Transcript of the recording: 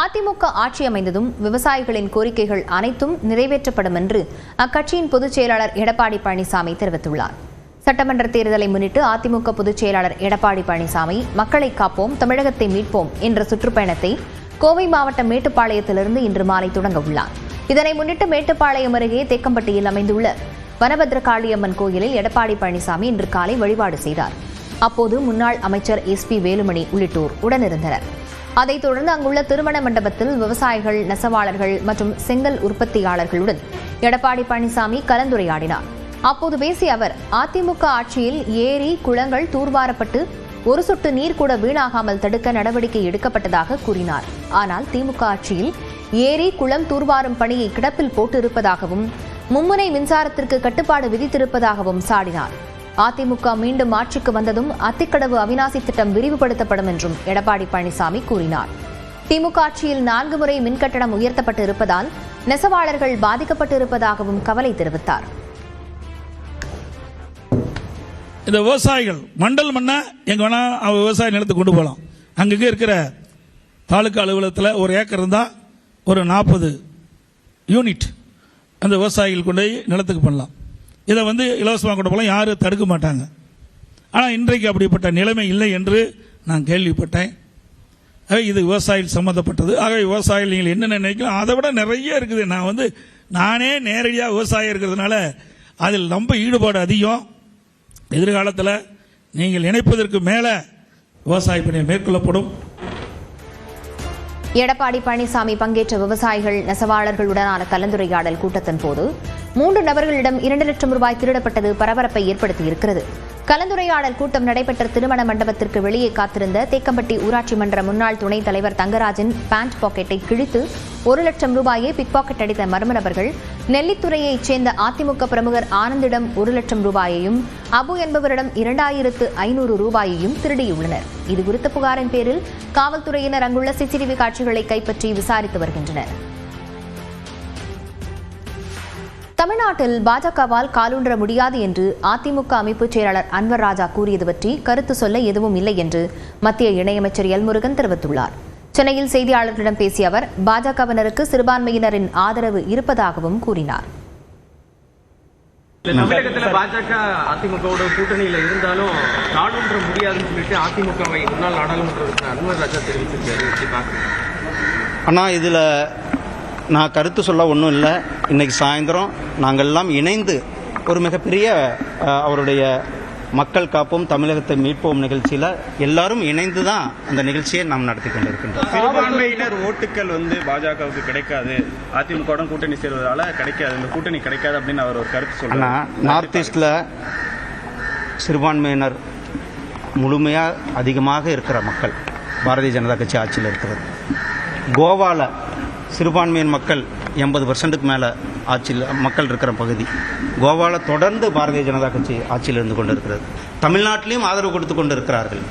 அதிமுக ஆட்சி அமைந்ததும் விவசாயிகளின் கோரிக்கைகள் அனைத்தும் நிறைவேற்றப்படும் என்று அக்கட்சியின் பொதுச் செயலாளர் எடப்பாடி பழனிசாமி தெரிவித்துள்ளார். சட்டமன்ற தேர்தலை முன்னிட்டு அதிமுக பொதுச் செயலாளர் எடப்பாடி பழனிசாமி மக்களை காப்போம் தமிழகத்தை மீட்போம் என்ற சுற்றுப்பயணத்தை கோவை மாவட்டம் மேட்டுப்பாளையத்திலிருந்து இன்று மாலை தொடங்க உள்ளார். இதனை முன்னிட்டு மேட்டுப்பாளையம் அருகே தேக்கம்பட்டியில் அமைந்துள்ள வனபத்ரகாளியம்மன் கோயிலில் எடப்பாடி பழனிசாமி இன்று காலை வழிபாடு செய்தார். அப்போது முன்னாள் அமைச்சர் எஸ் பி வேலுமணி உள்ளிட்டோர் உடனிருந்தனர். அதைத் தொடர்ந்து அங்குள்ள திருமண மண்டபத்தில் விவசாயிகள் நெசவாளர்கள் மற்றும் செங்கல் உற்பத்தியாளர்களுடன் எடப்பாடி பழனிசாமி கலந்துரையாடினார். அப்போது பேசிய அவர் அதிமுக ஆட்சியில் ஏரி குளங்கள் தூர்வாரப்பட்டு ஒரு சொட்டு நீர் கூட வீணாகாமல் தடுக்க நடவடிக்கை எடுக்கப்பட்டதாக கூறினார். ஆனால் திமுக ஆட்சியில் ஏரி குளம் தூர்வாரும் பணியை கிடப்பில் போட்டிருப்பதாகவும் மும்முனை மின்சாரத்திற்கு கட்டுப்பாடு விதித்திருப்பதாகவும் சாடினார். அதிமுக மீண்டும் ஆட்சிக்கு வந்ததும் அத்திக்கடவு அவிநாசி திட்டம் விரிவுபடுத்தப்படும் என்றும் எடப்பாடி பழனிசாமி கூறினார். திமுக ஆட்சியில் நான்கு முறை மின்கட்டணம் உயர்த்தப்பட்டு இருப்பதால் நெசவாளர்கள் பாதிக்கப்பட்டு இருப்பதாகவும் கவலை தெரிவித்தார். இந்த விவசாயிகள் மண்டல் மண்ணா எங்க வேணா விவசாய நிலத்துக்கு கொண்டு போகலாம். அங்கங்கே இருக்கிற தாலுக்கா அலுவலகத்தில் ஒரு ஏக்கர் இருந்தால் ஒரு நாற்பது யூனிட் அந்த விவசாயிகள் கொண்டு போய் நிலத்துக்கு பண்ணலாம். இதை வந்து இலவசமாக கொண்டு போகலாம். யாரும் தடுக்க மாட்டாங்க. ஆனால் இன்றைக்கு அப்படிப்பட்ட நிலைமை இல்லை என்று நான் கேள்விப்பட்டேன். ஆகவே இது விவசாயிகள் சம்மந்தப்பட்டது ஆகவே விவசாயிகள் நீங்கள் என்னென்ன நினைக்கலாம் அதை விட நிறைய இருக்குது. நான் வந்து நானே நேரடியாக விவசாயம் இருக்கிறதுனால அதில் ரொம்ப ஈடுபாடு அதிகம். எதிர்காலத்தில் நீங்கள் நினைப்பதற்கு மேலே விவசாய பணி மேற்கொள்ளப்படும். எடப்பாடி பழனிசாமி பங்கேற்ற விவசாயிகள் நெசவாளர்களுடனான கலந்துரையாடல் கூட்டத்தின் போது மூன்று நபர்களிடம் இரண்டு லட்சம் ரூபாய் திருடப்பட்டது பரபரப்பை ஏற்படுத்தியிருக்கிறது. கலந்துரையாடல் கூட்டம் நடைபெற்ற திருமண மண்டபத்திற்கு வெளியே காத்திருந்த தேக்கம்பட்டி ஊராட்சி மன்ற முன்னாள் துணைத் தலைவர் தங்கராஜன் பேண்ட் பாக்கெட்டை கிழித்து ஒரு லட்சம் ரூபாயை பிக் பாக்கெட் அடித்த மர்ம நபர்கள் நெல்லித்துறையைச் சேர்ந்த அதிமுக பிரமுகர் ஆனந்திடம் ஒரு லட்சம் ரூபாயையும் அபு என்பவரிடம் இரண்டாயிரத்து ஐநூறு ரூபாயையும் திருடியுள்ளனர். இதுகுறித்த புகாரின் பேரில் காவல்துறையினர் அங்குள்ள சிசிடிவி காட்சிகளை கைப்பற்றி விசாரித்து வருகின்றனர். தமிழ்நாட்டில் பாஜகவால் காலூன்ற முடியாது என்று அதிமுக அமைப்பு செயலாளர் அன்வர் ராஜா கூறியது பற்றி கருத்து சொல்ல எதுவும் இல்லை என்று மத்திய இணையமைச்சர் எல் முருகன் தெரிவித்துள்ளார். சென்னையில் செய்தியாளர்களிடம் பேசிய அவர் பாஜகவினருக்கு சிறுபான்மையினரின் ஆதரவு இருப்பதாகவும் கூறினார். தமிழகத்துல பாஜக அதிமுகவோட கூட்டணியில இருந்தாலும் நாடுன்ற முடியாதுன்னு சொல்லிட்டு அதிமுகவை முன்னாள் நாடாளுமன்ற அன்வர் ராஜா தெரிவிச்சிருக்காரு ஆனால் இதில் நான் கருத்து சொல்ல ஒன்றும் இல்லை. இன்னைக்கு சாயந்தரம் நாங்கள் எல்லாம் இணைந்து ஒரு மிகப்பெரிய அவருடைய மக்கள் காப்போம் தமிழகத்தை மீட்போம் நிகழ்ச்சியில் எல்லாரும் இணைந்து தான் அந்த நிகழ்ச்சியை நாம் நடத்தி கொண்டிருக்கின்றோம். சிறுபான்மையினர் ஓட்டுகள் வந்து பாஜகவுக்கு கிடைக்காது. அதிமுகவுடன் கூட்டணி சேர்வதால கிடைக்காது. இந்த கூட்டணி கிடைக்காது அப்படின்னு அவர் ஒரு கருத்து சொல்றாரு. நார்த் ஈஸ்டில் சிறுபான்மையினர் முழுமையாக அதிகமாக இருக்கிற மக்கள் பாரதிய ஜனதா கட்சி ஆட்சியில் இருக்கிறது. கோவாவில் சிறுபான்மையின் மக்கள் எண்பது பர்சன்ட்டுக்கு மேலே ஆட்சியில் மக்கள் இருக்கிற பகுதி. கோவாவில் தொடர்ந்து பாரதிய ஜனதா கட்சி ஆட்சியில் இருந்து கொண்டு இருக்கிறது தமிழ்நாட்டிலையும் ஆதரவு கொடுத்து கொண்டு இருக்கிறார்கள்